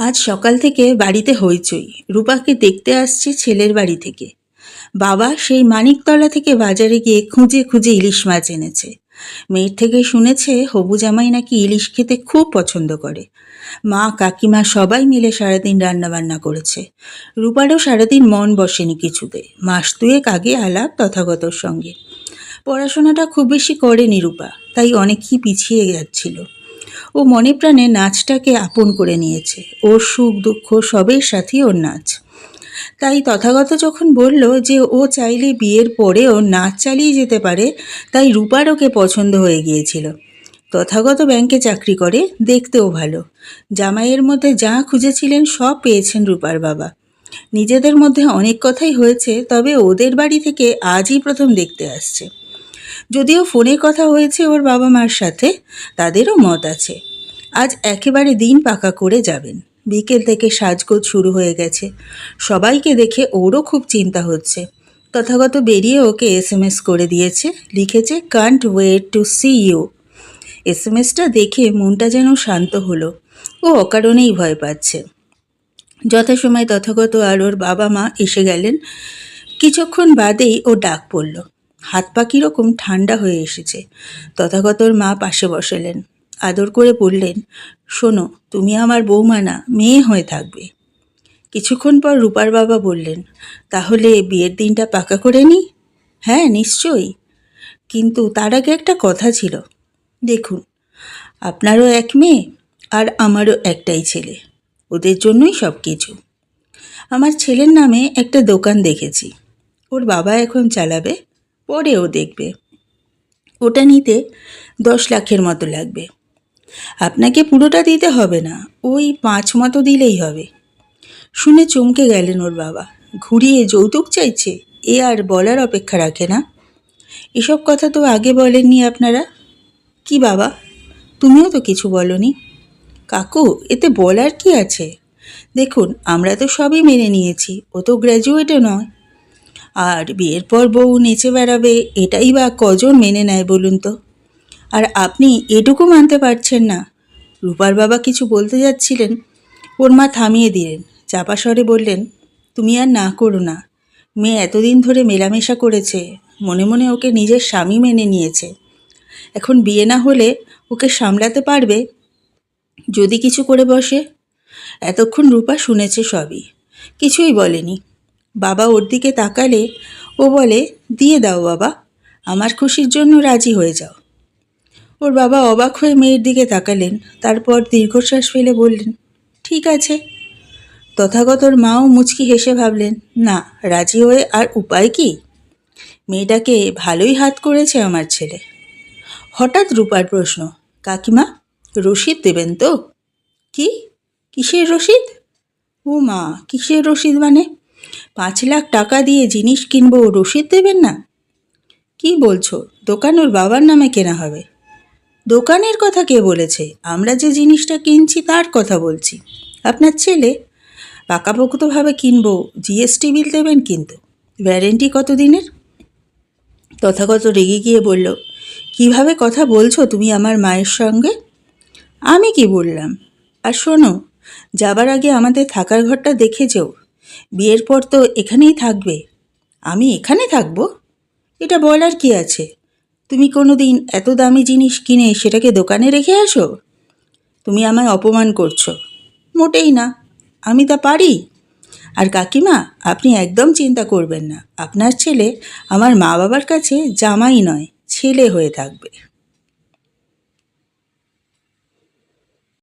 আজ সকাল থেকে বাড়িতে হইচই। রূপাকে দেখতে আসছে ছেলের বাড়ি থেকে। বাবা সেই মানিকতলা থেকে বাজারে গিয়ে খুঁজে খুঁজে ইলিশ মাছ এনেছে। মেয়ের থেকে শুনেছে হবু জামাই নাকি ইলিশ খেতে খুব পছন্দ করে। মা, কাকিমা সবাই মিলে সারাদিন রান্নাবান্না করেছে। রূপারও সারাদিন মন বসেনি কিছুতে। মাস দুয়েক আগে আলাপ তথাগতর সঙ্গে। পড়াশোনাটা খুব বেশি করেনি রূপা, তাই অনেকই পিছিয়ে যাচ্ছিল। ও মনে প্রাণে নাচটাকে আপন করে নিয়েছে। ওর সুখ, দুঃখ সবের সাথেই ওর নাচ। তাই তথাগত যখন বলল যে ও চাইলে বিয়ের পরে ও নাচ চালিয়ে যেতে পারে, তাই রূপার ওকে পছন্দ হয়ে গিয়েছিল। তথাগত ব্যাংকে চাকরি করে, দেখতেও ভালো। জামাইয়ের মধ্যে যা খুঁজেছিলেন সব পেয়েছেন রূপার বাবা। নিজেদের মধ্যে অনেক কথাই হয়েছে, তবে ওদের বাড়ি থেকে আজই প্রথম দেখতে আসছে। যদিও ফোনে কথা হয়েছে ওর বাবা মার সাথে, তাদেরও মত আছে। আজ একেবারে দিন পাকা করে যাবেন। বিকেল থেকে সাজগোজ শুরু হয়ে গেছে। সবাইকে দেখে ওরও খুব চিন্তা হচ্ছে। তথাগত বেরিয়ে ওকে এস এম এস করে দিয়েছে। লিখেছে can't wait to see you S M এসটা দেখে মনটা যেন শান্ত হলো। ও অকারণেই ভয় পাচ্ছে। যথাসময় তথাগত আর ওর বাবা মা এসে গেলেন। কিছুক্ষণ বাদেই ও ডাক পড়ল। হাত পা কীরকম ঠান্ডা হয়ে এসেছে। তথাগতর মা পাশে বসালেন। আদর করে বললেন, শোনো, তুমি আমার বৌমা না, মেয়ে হয়ে থাকবে। কিছুক্ষণ পর রূপার বাবা বললেন, তাহলে বিয়ের দিনটা পাকা করে নি? হ্যাঁ নিশ্চয়ই। কিন্তু তার আগে একটা কথা ছিল। দেখুন, আপনারও এক মেয়ে আর আমারও একটাই ছেলে। ওদের জন্যই সব কিছু আমার ছেলের নামে একটা দোকান দেখেছি। ওর বাবা এখন চালাবে? পরে ও দেখবে। ওটা নিতে দশ লাখের মতো লাগবে। আপনাকে পুরোটা দিতে হবে না, ওই পাঁচ মতো দিলেই হবে। শুনে চমকে গেলেন ওর বাবা। ঘুরিয়ে যৌতুক চাইছে? এ আর বলার অপেক্ষা রাখে না। এসব কথা তো আগে বলেননি আপনারা? কি বাবা, তুমিও তো কিছু বলনি। কাকু, এতে বলার কি আছে? দেখুন, আমরা তো সবই মেনে নিয়েছি, ও তো গ্র্যাজুয়েটও নয়। আর বিয়ের পর বউ নেচে বেড়াবে, এটাই বা কজন মেনে নেয় বলুন তো? আর আপনি এটুকু মানতে পারছেন না। রূপার বাবা কিছু বলতে যাচ্ছিলেন। ওর মা থামিয়ে দিলেন। চাপা স্বরে বললেন, তুমি আর না করো না। মেয়ে এতদিন ধরে মেলামেশা করেছে। মনে মনে ওকে নিজের স্বামী মেনে নিয়েছে। এখন বিয়ে না হলে ওকে সামলাতে পারবে? যদি কিছু করে বসে? এতক্ষণ রূপা শুনেছে সবই। কিছুই বলেনি। বাবা ওর দিকে তাকালে ও বলে, দিয়ে দাও বাবা, আমার খুশির জন্য রাজি হয়ে যাও। ওর বাবা অবাক হয়ে মেয়ের দিকে তাকালেন, তারপর দীর্ঘশ্বাস ফেলে বললেন, ঠিক আছে। তথাগতর মাও মুচকি হেসে ভাবলেন, না, রাজি হয়ে আর উপায় কি? মেয়েটাকে ভালোই হাত করেছে আমার ছেলে। হঠাৎ রূপার প্রশ্ন, কাকিমা, রসিদ দেবেন তো? কি? কিসের রসিদ? ও মা, কিসের রসিদ মানে? পাঁচ লাখ টাকা দিয়ে জিনিস কিনবো, রসিদ দেবেন না? কি বলছো? দোকান ওর বাবার নামে কেনা হবে। দোকানের কথা কে বলেছে? আমরা যে জিনিসটা কিনছি তার কথা বলছি। আপনার ছেলে পাকাপোক্তভাবে কিনবো, জিএসটি বিল দেবেন কিন্তু। ওয়ারেন্টি কত দিনের তথাগত রেগে গিয়ে বলল, কীভাবে কথা বলছো তুমি আমার মায়ের সঙ্গে? আমি কি বললাম? আর শোনো, যাবার আগে আমাদের থাকার ঘরটা দেখে যেও। বিয়ের পর তো এখানেই থাকবে। আমি এখানে থাকব? এটা বলার কি আছে? তুমি কোনো দিন এত দামি জিনিস কিনে সেটাকে দোকানে রেখে আসো? তুমি আমায় অপমান করছ। মোটেই না, আমি তা পারি। আর কাকিমা, আপনি একদম চিন্তা করবেন না। আপনার ছেলে আমার মা বাবার কাছে জামাই নয়, ছেলে হয়ে থাকবে।